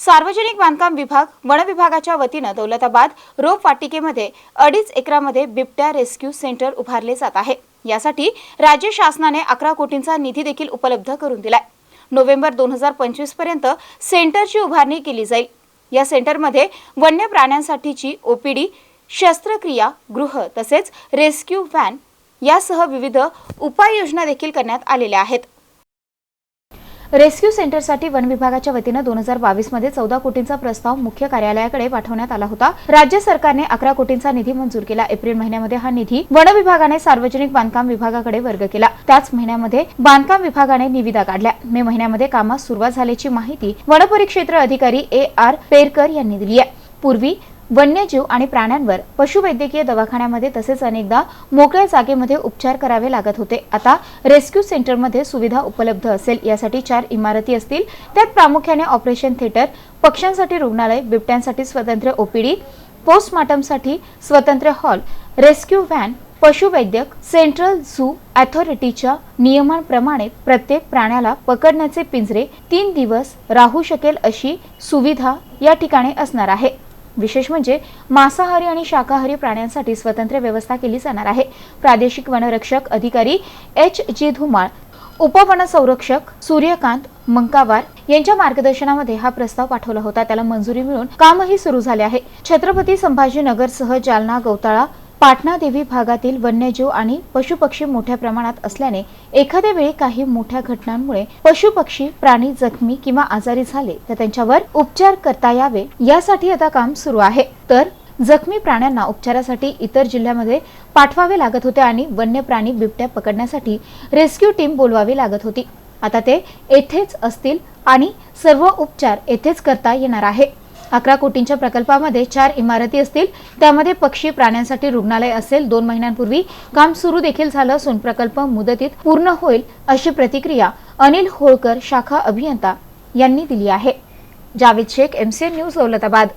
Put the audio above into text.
सार्वजनिक बांधकाम विभाग वन विभागाच्या वतीनं दौलताबाद रोप वाटिकेमध्ये अडीच एकरामध्ये बिबट्या रेस्क्यू सेंटर उभारले जात आहे. यासाठी राज्य शासनाने अकरा कोटींचा निधी देखील उपलब्ध करून दिलाय. नोव्हेंबर दोन हजार पंचवीसपर्यंत सेंटरची उभारणी केली जाईल. या सेंटरमध्ये वन्य प्राण्यांसाठीची ओपीडी शस्त्रक्रिया गृह तसेच रेस्क्यू व्हॅन यासह विविध उपाययोजना देखील करण्यात आलेल्या आहेत. रेस्क्यू सेंटरसाठी वन विभागाच्या वतीनं दोन हजार बावीसमध्ये चौदा कोटींचा प्रस्ताव मुख्य कार्यालयाकडे पाठवण्यात आला होता. राज्य सरकारने अकरा कोटींचा निधी मंजूर केला. एप्रिल महिन्यामध्ये हा निधी वन विभागाने सार्वजनिक बांधकाम विभागाकडे वर्ग केला. त्याच महिन्यामध्ये बांधकाम विभागाने निविदा काढल्या. मे महिन्यामध्ये कामास सुरुवात झाल्याची माहिती वनपरिक्षेत्र अधिकारी ए आर पेरकर यांनी दिली आहे. पूर्वी वन्यजीव आणि प्राण्यांवर पशुवैद्यकीय दवाखान्यामध्ये तसेच अनेकदा मोकळ्या जागेमध्ये उपचार करावे लागत होते. आता रेस्क्यू सेंटरमध्ये सुविधा उपलब्ध असेल यासाठी चार इमारती असतील. त्यात प्रामुख्याने ऑपरेशन थिएटर पक्ष्यांसाठी रुग्णालय बिबट्यांसाठी स्वतंत्र ओपीडी पोस्टमार्टमसाठी स्वतंत्र हॉल रेस्क्यू व्हॅन पशुवैद्यक सेंट्रल झू अथॉरिटीच्या नियमांप्रमाणे प्रत्येक प्राण्याला पकडण्याचे पिंजरे तीन दिवस राहू शकेल अशी सुविधा या ठिकाणी असणार आहे. विशेष म्हणजे मांसाहारी आणि शाकाहारी प्राण्यांसाठी स्वतंत्र व्यवस्था केली जाणार आहे. प्रादेशिक वनरक्षक अधिकारी एच. जी. धुमाळ उपवन संरक्षक सूर्यकांत मंकावार यांच्या मार्गदर्शनामध्ये हा प्रस्ताव पाठवला होता. त्याला मंजुरी मिळून कामही सुरू झाले आहे. छत्रपती संभाजीनगरसह जालना गौताळा पाटणा देवी भागातील वन्यजीव आणि पशुपक्षी मोठ्या प्रमाणात असल्याने एखाद्या वेळी काही मोठ्या घटनांमुळे पशुपक्षी प्राणी जखमी किंवा आजारी झाले तर त्यांच्यावर उपचार करता यावे यासाठी आता काम सुरू आहे. तर जखमी प्राण्यांना उपचारासाठी इतर जिल्ह्यामध्ये पाठवावे लागत होते आणि वन्य प्राणी बिबट्या पकडण्यासाठी रेस्क्यू टीम बोलवावी लागत होती. आता ते येथेच असतील आणि सर्व उपचार येथेच करता येणार आहे. अकरा कोटींच्या प्रकल्पामध्ये चार इमारती असतील. त्यामध्ये पक्षी प्राण्यांसाठी रुग्णालय असेल. दोन महिन्यांपूर्वी काम सुरू देखील झालं असून प्रकल्प मुदतीत पूर्ण होईल अशी प्रतिक्रिया अनिल होळकर शाखा अभियंता यांनी दिली आहे. Javed Shaikh MCN news Daulatabad.